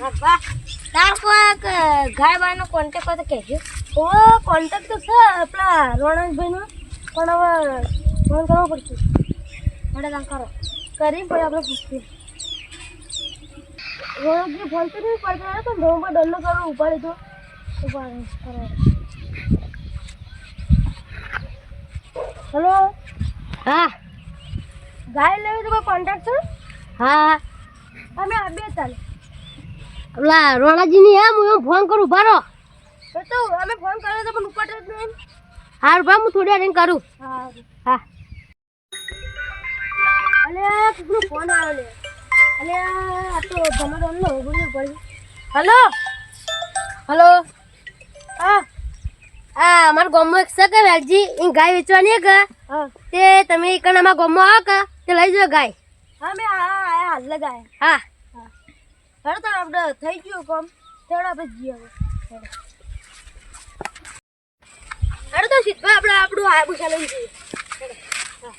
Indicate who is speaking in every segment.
Speaker 1: વાહ તાર કોઈક ગાય કોન્ટેક કોન્ટેક્ટ હોય તો કહેજો ઓ કોન્ટેક્ટ તો છે આપણા રોણકભાઈનો પણ હવે ફોન કરવો પડશે. આપણે કામ કરો. કરી પછી આપણે પૂછીએ. રોણકજી ફોન તો નહીં પડતો હતો પણ પણ દંડ કરો ઉપાડી દો ઉપાડ કરો હેલો?
Speaker 2: હા.
Speaker 1: ગાય લેવી તો કોઈ કોન્ટેક્ટ છે?
Speaker 2: હા.
Speaker 1: અમે આવીએ બે ચાલે.
Speaker 2: પેલા રોણાજીની હે હું એમ ફોન કરું ભારો
Speaker 1: તો અમે ફોન કર્યો તો પણ ઉપાડે જ નહીં.
Speaker 2: હાર ભા હું થોડી વાર કરું.
Speaker 1: હા
Speaker 2: હા.
Speaker 1: અલે કોકનો ફોન આવ્યો લે. અલે આ તો તમારો અમને ઓગળ્યું પડ્યું હલો?
Speaker 2: હલો?
Speaker 1: હા.
Speaker 2: આ અમારા ગામમાં એક છે કે વેલજી? એ ગાય વેચવાની હે કે?
Speaker 1: હા.
Speaker 2: તે તમે એકણ અમારા ગામમાં આવો કે? તે લઈ જાઓ ગાય.
Speaker 1: હા મેં આ આ હાલ લગાય.
Speaker 2: હા.
Speaker 1: હેડો તો આપણે થઈ ગયું કામ થોડા જઈએ હવે. હેડો તો સીધા આપણે આપણું હાબુસા લઈ જઈએ. હા.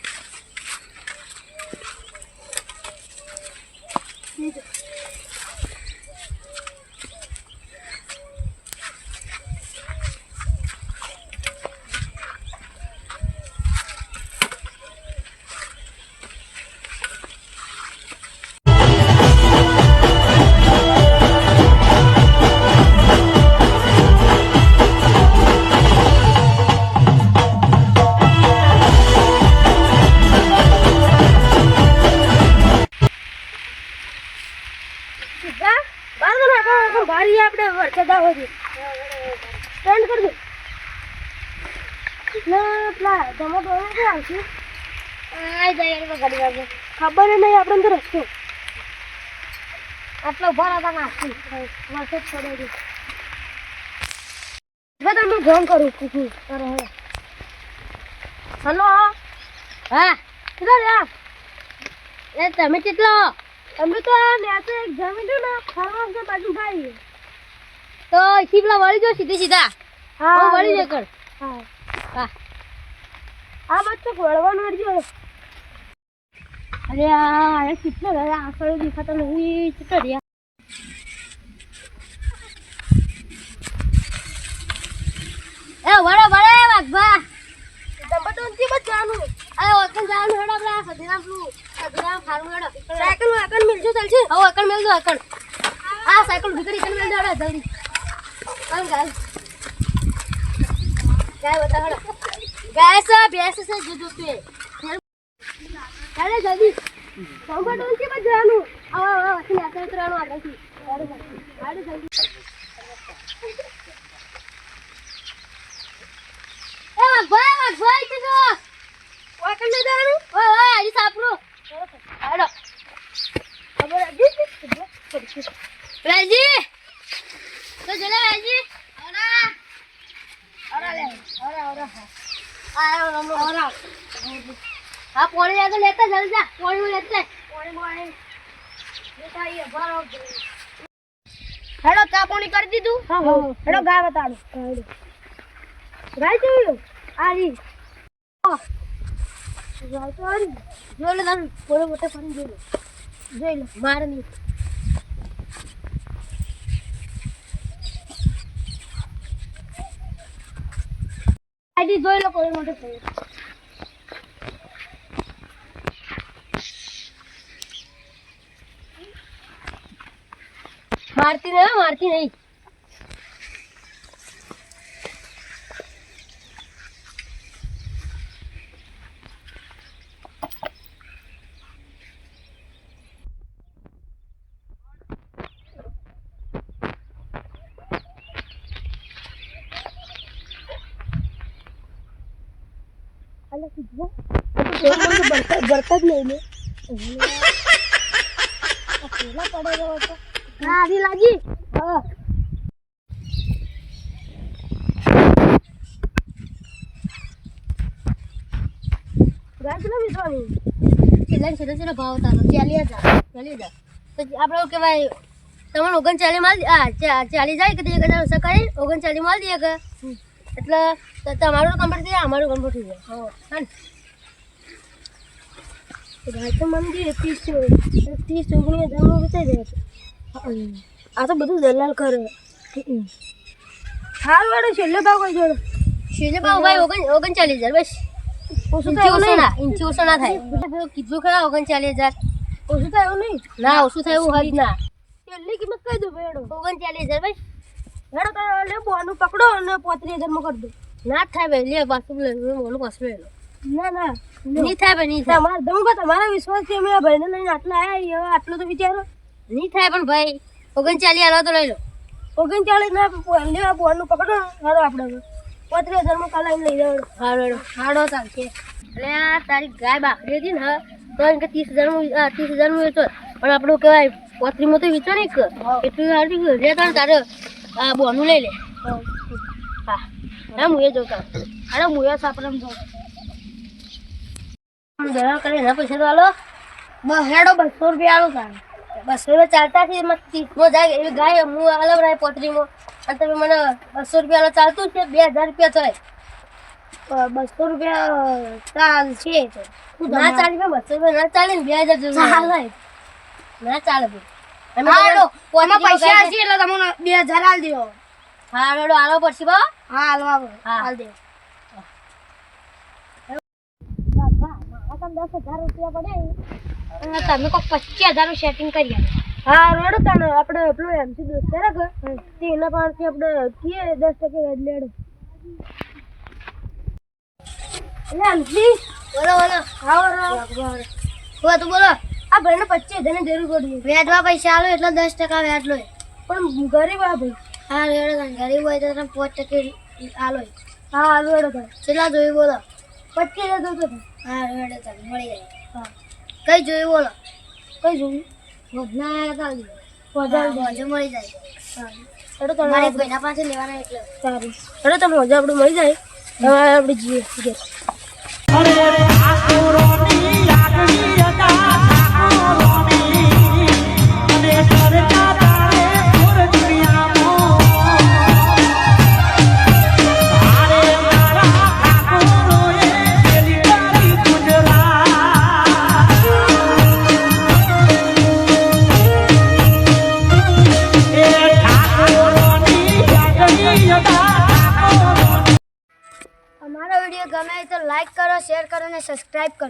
Speaker 1: નાખો આપણે વરસાદ આવો છે સ્ટેન્ડ કરી દો ને, પેલા તો ક્યાં આવશે?
Speaker 2: આઈ જાય ઘડી વાર
Speaker 1: ખબર નહીં આપણે તો રસ્તો
Speaker 2: આટલો ઊભા હતા નાખી
Speaker 1: વરસાદ પડે છે. હવે તમે ફોન કરું છું અરે હે હલો?
Speaker 2: હા.
Speaker 1: કિધર યાર
Speaker 2: એ તમે કેટલો?
Speaker 1: અમે તો આ નેચે એક જમીન ને ફરવા બાજુ ખાઈ
Speaker 2: તો શીપલા વળી જો સીધી સીધા. હા વળી જ કર
Speaker 1: હા. આ બચ્ચો વળવાનું અડજો
Speaker 2: અરે આ એ કેટલો રે આસળ દેખાતો નથી કેટલો રહ્યા. એ વળો વળે વાઘબા
Speaker 1: તમે તો નથી બચવાનું
Speaker 2: અરે ઓકન જવાનું હેડો આપડા સદીરામ પેલું સદીરામ ફાર્મ હેડો.
Speaker 1: સાયકલ વાકલ મિલજો ચાલશે.
Speaker 2: હવે અકણ મેલજો આ સાયકલ ભીતરી કણ મેલ દો જલ્દી. આમ ગાય. ગાય બતા હેડો ગાય છે, ભેંસ છે જો જો તું હેડો જલ્દી
Speaker 1: તમે તો નથી બચવાનું
Speaker 2: આવો આવો વચ્ચે નાતા ઉતરવાનું આગળથી. હેડો જલ્દી. એ વાઘભાઈ વાઘભાઈ છે જો.
Speaker 1: વાકલ નહીં જવાનું?
Speaker 2: ઓય ઓય, આજી સાપરો હેડો
Speaker 1: ખબર હતી
Speaker 2: વેલજી તો જલે વેલજી ઓરા
Speaker 1: અરે લે અરે અરે
Speaker 2: આયો રમો ઓરા હા. પોણી આગળ લેતા જલ્દી જા. પોણી લેતા.
Speaker 1: પાણી પાણી. દેખાઈએ ભરો હેડો ચા પાણી કરી દીધું?
Speaker 2: હા, હા.
Speaker 1: હેડો ગાય બતાડો હેડો ગાય જોયું આરી ગાય તો
Speaker 2: જોઈ લે તારું. પોણી મોટે ફરી જોઈ લે.
Speaker 1: જોઈ લો.
Speaker 2: મારે નહીં.
Speaker 1: આડી જોઈ લો કોઈ મોટે થઈ
Speaker 2: મારતી નહીં મારતી નહીં
Speaker 1: અલે કીધું બરતા બરતા જ ને આ પેલા પડેલો હતો.
Speaker 2: હા આધી લાગી.
Speaker 1: હા. ગાય કેટલા વીસવાની
Speaker 2: છેલ્લા છેલ્લા છેલ્લા ભાવ તારો ચાલી હજાર. ચાલી હજાર. તો આપણે શું કહેવાય? તમને ઓગણચાલીસ માલ આ ચા- ચાલી જાય કે એક હજાર ઓછા કરી ઓગણચાલીસ માલ દઈએ કે એટલે તો તમારું કમ્પ્લીટ થઈ જાય અમારું કમ્પ્લીટ થઈ જાય. હા
Speaker 1: ભાઈ તો દે ત્રીસ ત્રીસ ઓગણીસ હજારમાં વેચાઈ જાય છે. આ તો બધું દલાલ કરે. હાલ વાળો છેલ્લે ભાવ કઈ જોડો?
Speaker 2: છેલ્લો ભાવ ભાઈ ઓગણ ઓગણચાલીસ હજાર બસ.
Speaker 1: ઓછું થાય એવું
Speaker 2: ના ઇંચી ઓછો ના થાય. કીધું ખરા ઓગણચાલીસ હજાર.
Speaker 1: ઓછું થાય એવું નહીં.
Speaker 2: ના ઓછું થાય એવું હરી ના.
Speaker 1: છેલ્લી કિંમત કહી દો ભેડો
Speaker 2: ઓગણચાલીસ હજાર ભાઈ
Speaker 1: હેડો તો લે બોનું પકડો અને પોતરી હજારમાં કરી દો.
Speaker 2: ના થાય ભાઈ લે પાછું લે બોલું પાછું લે
Speaker 1: ના ના.
Speaker 2: નહીં થાય ભાઈ નહીં થાય.
Speaker 1: તમારા દમ તમારા વિશ્વાસથી અમે ભાઈને લઈને આટલા આવ્યા આટલું તો વિચારો.
Speaker 2: નહીં થાય પણ ભાઈ ઓગણચાલીસ હાલો તો લઈ લો.
Speaker 1: ના લેવા બોનું પકડો હાડો આપણે હવે. હજારમાં કલાઈને લઈ જાવ
Speaker 2: હાલો હેડો.
Speaker 1: ચાલશે.
Speaker 2: એટલે આ તારી ગાય બાકરી હતી ને તો એમ કે ત્રીસ હજારનું આ ત્રીસ હજારનું વેચો. પણ આપણું કહેવાય પોત્રીમાં તો વેચો નહીં એટલું સારું તારે. આ બોનું લઈ લે. હા. હા. હું એ જોતા.
Speaker 1: અરે હું એ સાપરમ જાઉં.
Speaker 2: દલાલ કરે એના પૈસા તો
Speaker 1: બસ હેડો બસો રૂપિયા આલો તારે.
Speaker 2: બસો રૂપિયા ચાલતા છે એમાં ત્રીસમાં જાય એવી ગાય હું અલગ રહે પોત્રીમાં અને તમે મને બસો રૂપિયા ચાલતું જ છે બે હજાર રૂપિયા થાય.
Speaker 1: બસો રૂપિયા ચાલશે તો.
Speaker 2: ના ચાલે બસો રૂપિયા ના ચાલે ને બે હજાર
Speaker 1: ચાલે.
Speaker 2: ના ચાલે ભાઈ.
Speaker 1: હાલો
Speaker 2: પોત્રીમાં
Speaker 1: પૈસા હશે એટલે તમને બે હજાર આલ દેવો.
Speaker 2: હા રેડો પડશે બા
Speaker 1: હા હાલવા હાલ દેવો
Speaker 2: દસ હજાર રૂપિયા પડે તમે કોઈ પચીસ હજારનું સેટિંગ કરી
Speaker 1: હા રેડો તને આપણે પેલું એમસી દોસ્ત રાખે તે એના પાસેથી આપણે કીએ દસ ટકા વ્યાજ લેડો. એટલે એમસી
Speaker 2: બોલો બોલો.
Speaker 1: હા બોલો.
Speaker 2: બોલો તું બોલો.
Speaker 1: આ ભાઈને પચીસ હજારની જરૂર પડી
Speaker 2: વ્યાજમાં પૈસા આલો એટલે દસ ટકા વ્યાજ લો.
Speaker 1: પણ ગરીબ આ ભાઈ.
Speaker 2: હા રેડો ગરીબ હોય તો તમે પાંચ ટકે આલો.
Speaker 1: હા હાલ રેડો ભાઈ
Speaker 2: કેટલા જોયું બોલો?
Speaker 1: પચીસ હજાર જોતો
Speaker 2: હા રેડો તમે મળી જાય.
Speaker 1: હા.
Speaker 2: કઈ જોયું બોલો?
Speaker 1: કઈ જોયું?
Speaker 2: વધના આવ્યા
Speaker 1: વધારે
Speaker 2: વધુ મળી જાય.
Speaker 1: હા. રેડો તમે
Speaker 2: મારી ભાઈના પાસે લેવાના એટલે.
Speaker 1: સારું. રેડો તમે મજા આપણે મળી જાય. હવે આપણે જઈએ. અરે
Speaker 2: અમારો વીડિયો ગમે તો લાઈક કરો શેર કરો અને સબસ્ક્રાઇબ કરો.